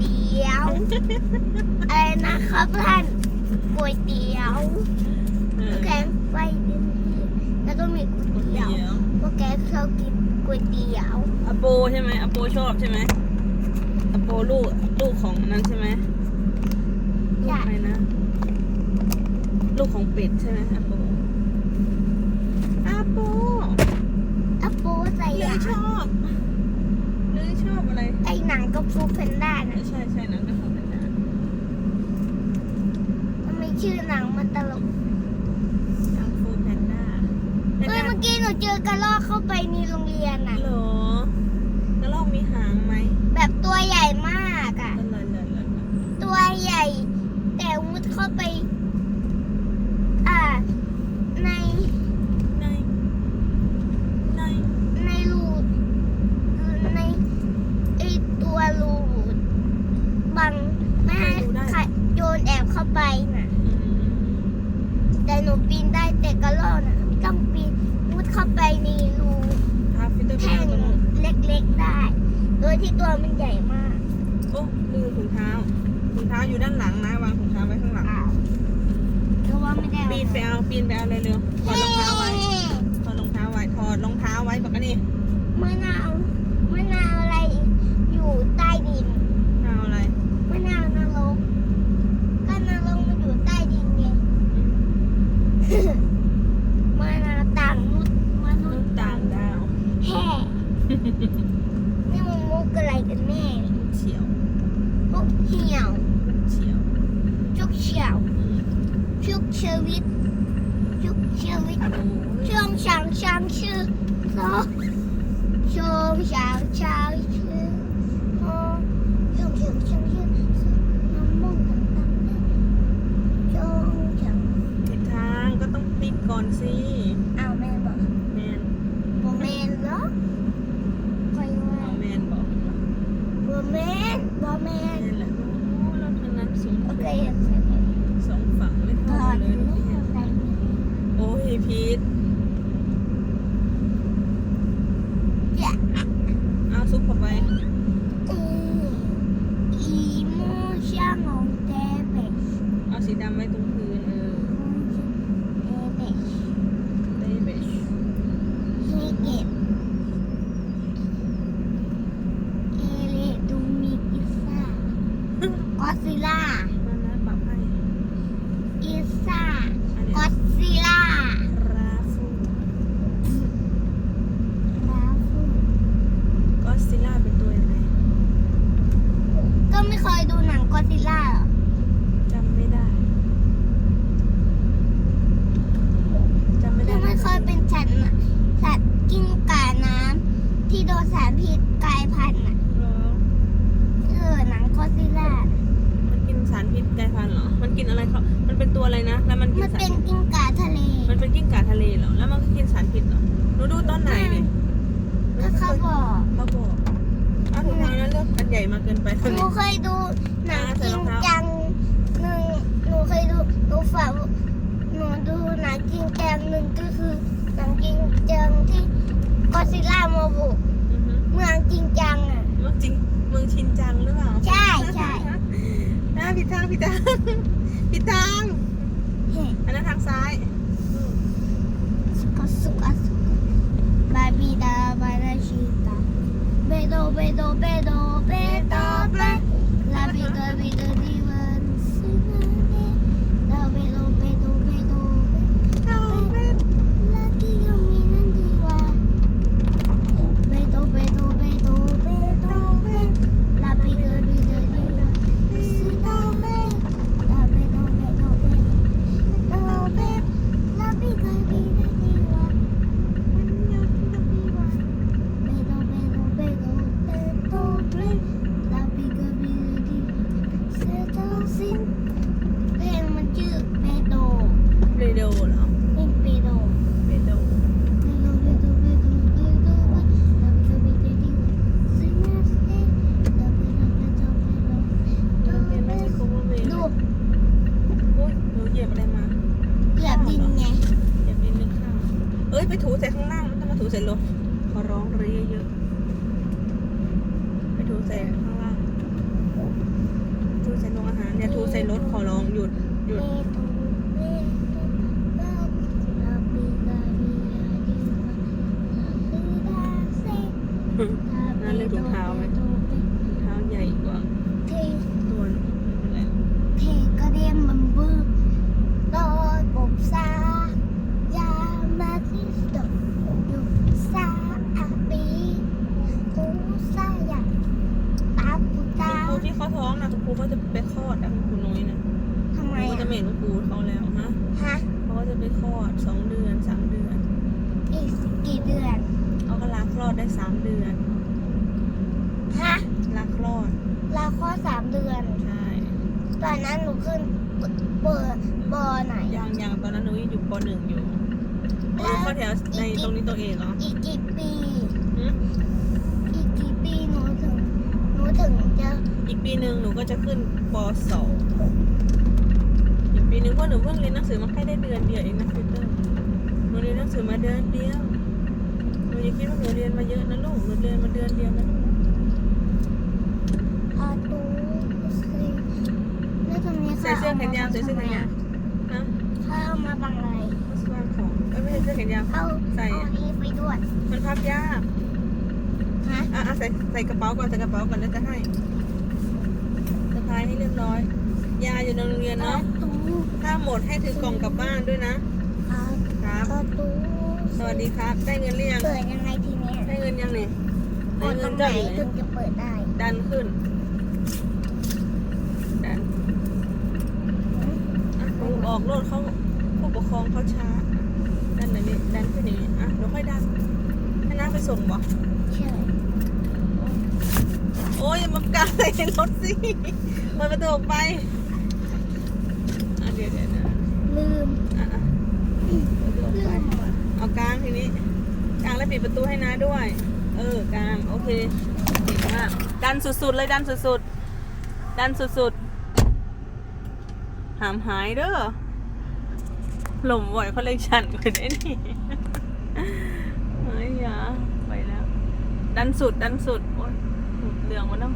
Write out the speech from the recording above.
เตี๋ยวอะไรนะครับท่านก๋วยเตี๋ยวเออแกงไฟดินแล้วก็มีก๋วยเตี๋ยวเดี๋ยวพวกแกชอบกินก๋วยเตี๋ยวอโปใช่ไหมอโปชอบใช่ไหมอโปลูกลูกของนั้นใช่ไหมลูกใช่ใครนะ ลูกของเป็ดใช่ไหมอโปอาโปอะปูใส่เลยยาช อบเลยชอบอะไร ไอหนังกับฟูเพนด้านะใช่ใช่หนังกระเพาะเป็นหนังทำไมชื่อหนังมันตลกหนังฟูแพนด้าเฮ้ยเมื่อกี้หนูเจอกระรอกเข้าไปในโรงเรียนน่ะเหรอกระรอกมีหางไหม แบบตัวใหญ่มากอะก็เลยเลยเลยตัวใหญ่ แต่มุดเข้าไป อ่า ใน ในใน ในรูในไอตัวรูบังไม่ให้ใครโยนแอบเข้าไปน่ะ อืม แต่หนูปีนได้แต่กระรอกน่ะต้องปีนมุดเข้าไปในรู พาฟิลเตอร์ไป แท่ง นั่งตรงนู้น เล็กๆได้ โด ยที่ตัวมันใหญ่มาก โอ้ลืมถุงเท้าถุงเท้าอยู่ด้านหลังนะวางถุงเท้าไว้ข้างหลังอ้าวเพราะว่าไม่ได้ปีนไปเอาปีนไปเอาเร็วๆถอดรองเท้าไว้ถอดรองเท้าไว้ถอดรองเท้าไว้บอกกันนี่มะนาวมะนาวอะไรอยู่ใต้ดิน เอาอะไร มะนาวนรกก็นรกมันอยู่ใต้ดินไง มะนาวต่างนุษย์มนุ นุ่ ษ น ย์ ต่างดาว แห่นี่มันมุกอะไรกันแน่เนี่ย เฉียว พวกเหี่ยว เฉียว ชุกเฉียว อืม ชีวิตชุกชีวิตช่วงช่างช่างชื่อโซช่วงช่างช่าง อดซิลล่าหรอจำไม่ได้จำไม่ได้คือไม่เคยเป็นสัตว์น่ะสัตว์กิ้งก่าน้ำที่โดนสารพิษกลายพันธุ์น่ะเหรอคือหนังกอดซิลล่า มันกินสารพิษกลายพันธุ์เหรอ มันกินอะไรเขามันเป็นตัวอะไรนะ แล้วมันกินมันสารเป็นกิ้งก่าทะเล มันเป็นกิ้งก่าทะเลเหรอ แล้วมันก็กินสารพิษเหรอหนูดูตอนไหนเนี่ยก็เขาบอกเขาบอกเอาถุงเท้านั้นเลือกอันใหญ่มาเกินไปหคนนูนี้เคยดู หนังอ่าใส่จริรงองเท้าจังหนึ่งหนูเคยดูหนูฝากหนูดูหนังจริงจังหนึ่งก็คือหนังจริงจังที่กอดซิลล่ามาบุกอือฮึเมืองจริงจังอะเมืองจริงเมืองชินจังหรือเปล่าใช่ใช่อ่าผิดทางผิดทางผิดทาง เฮ้ อันนั้นทางซ้าย ก็สุกอะสุกบาบีดาบาราชิตาเบโดเบโดเบโดเบโดเบลาบิโดบิโดดิวันซินาเดลาเบโดเบโดเบโดเบ Lagi yang minum jiwa Beto, beto, beto, beto, beto La vida, vida, vida Sita, beto La beto, beto, beto Beto, beto La vida, vida, jiwa Beto, beto, beto, beto, beto La vida, vida, vida Sita, sin เพลงมันชื่อเปโด เรโดเหรอ เพลงเปโด เรโด โรงเรียนไม่ใช่โคเวอร์เวย์ ดู อุ้ยหนูเหยียบอะไรมา เหยียบดินไง เหยียบนิดนึงข้าวเอ้ย ไปถูใส่ข้างล่างไม่ต้องมาถู ใส่รถขอร้องเลยเยอะๆไปถูใส่ข้างล่างทูใส่ลงอาหารเนี่ยทูใส่รถขอร้องหยุดหยุด นั่นเลยถุงเท้าไหมถุงเท้าใหญ่กว่า เท ตัวหนูไม่เป็นไร เทกระเดียมมันบึ้งโดยปบซายามาที่ตกอยู่ซาอาปีกูซาอยากตาปูตา คุณครูที่เขาท้องนะคุณครูเขาจะไปคลอดนะคุณครูนุ้ยนะ ทำไมคุณครูจะอะไม่เห็นคุณครูเขาแล้วฮะฮะ เขาก็จะไปคลอดสองเดือนสามเดือน อีกกี่เดือนเขาก็ลาคลอดได้สามเดือนฮะ ลาคลอดลาข้อดสามเดือน ใช่ตอนนั้นหนูขึ้นเปิดบอไหน ยังยังตอนนั้นนุ้ยอยู่ปหนึ่งอยู่นุ้ยเข้าแถวในตรงนี้ตัวเองเหรออีกกี่ปี หึอีกกี่ปีหนูถึง หนูถึงจะ อีกปีหนึ่งหนูก็จะขึ้นปสองอีกปีห นึ่งเพราะหนูเพิ่งเรียนหนังสือมาแค่ได้เดือนเดียวเองนะฟิเตอร์หนูเรียนหนังสือมาเดือนเดียวหนูอย่าคิดว่าหนูเรียนมาเยอะนะลูกหนูเรียนมาเดือนเดียวนะลูกนะอาตูสิแล้วตรงนี้ใส่เสื้อแขนยาวใส่เสื้อแขนยาวนะเขาเอามาบังอะไรวางของเอ้ยไม่ใช่เสื้อแขนยาวเอาใส่เอาอันนี้ไปด้วยมันพับยากฮะอะอะใส่ใส่กระเป๋าก่อนใส่กระเป๋าก่อนแล้วจะให้สะพายให้เรียบร้อย ยาอยู่ในโรงเรียนอาเนาะตูถ้าหมดให้ถือกล่องกลับบ้านด้วยนะอาครับอาตูสวัสดีครับ ได้เงินหรือยังเปิดยังไงทีเนี้ยได้เงินยังเนี่ยกได้ดตเงิรนงไหนเจ้าอยู่ไหนถึงจะเปิดได้ ดันขึ้น ดันอะครูออกรถเขาผู้ปกครองเขาช้า ดันแบบนี้ดันขึ้นอย่างนี้อะเดี๋ยวค่อยดันให้น้าไปส่งบ่ใช่โอ้ยอย่ามากางใส่รถสิเปิดประตูออกไป อะเดี๋ยวเดี๋ยวนะลืมอะอะเปิดประตูออกลืไปมอะเอากลางทีนี้กลางแล้วปิดประตูให้น้าด้วย เออกลางโอเคเก่งมากดันสุดๆเลยดันสุดๆดันสุดๆหามหายเด้อหล่มบ่อยเขาเลยชันกว่านี้นี่เฮ้ยอยาไปแล้ว ดันสุดดันสุดโอ้ยหลุดเรืองมาแล้ว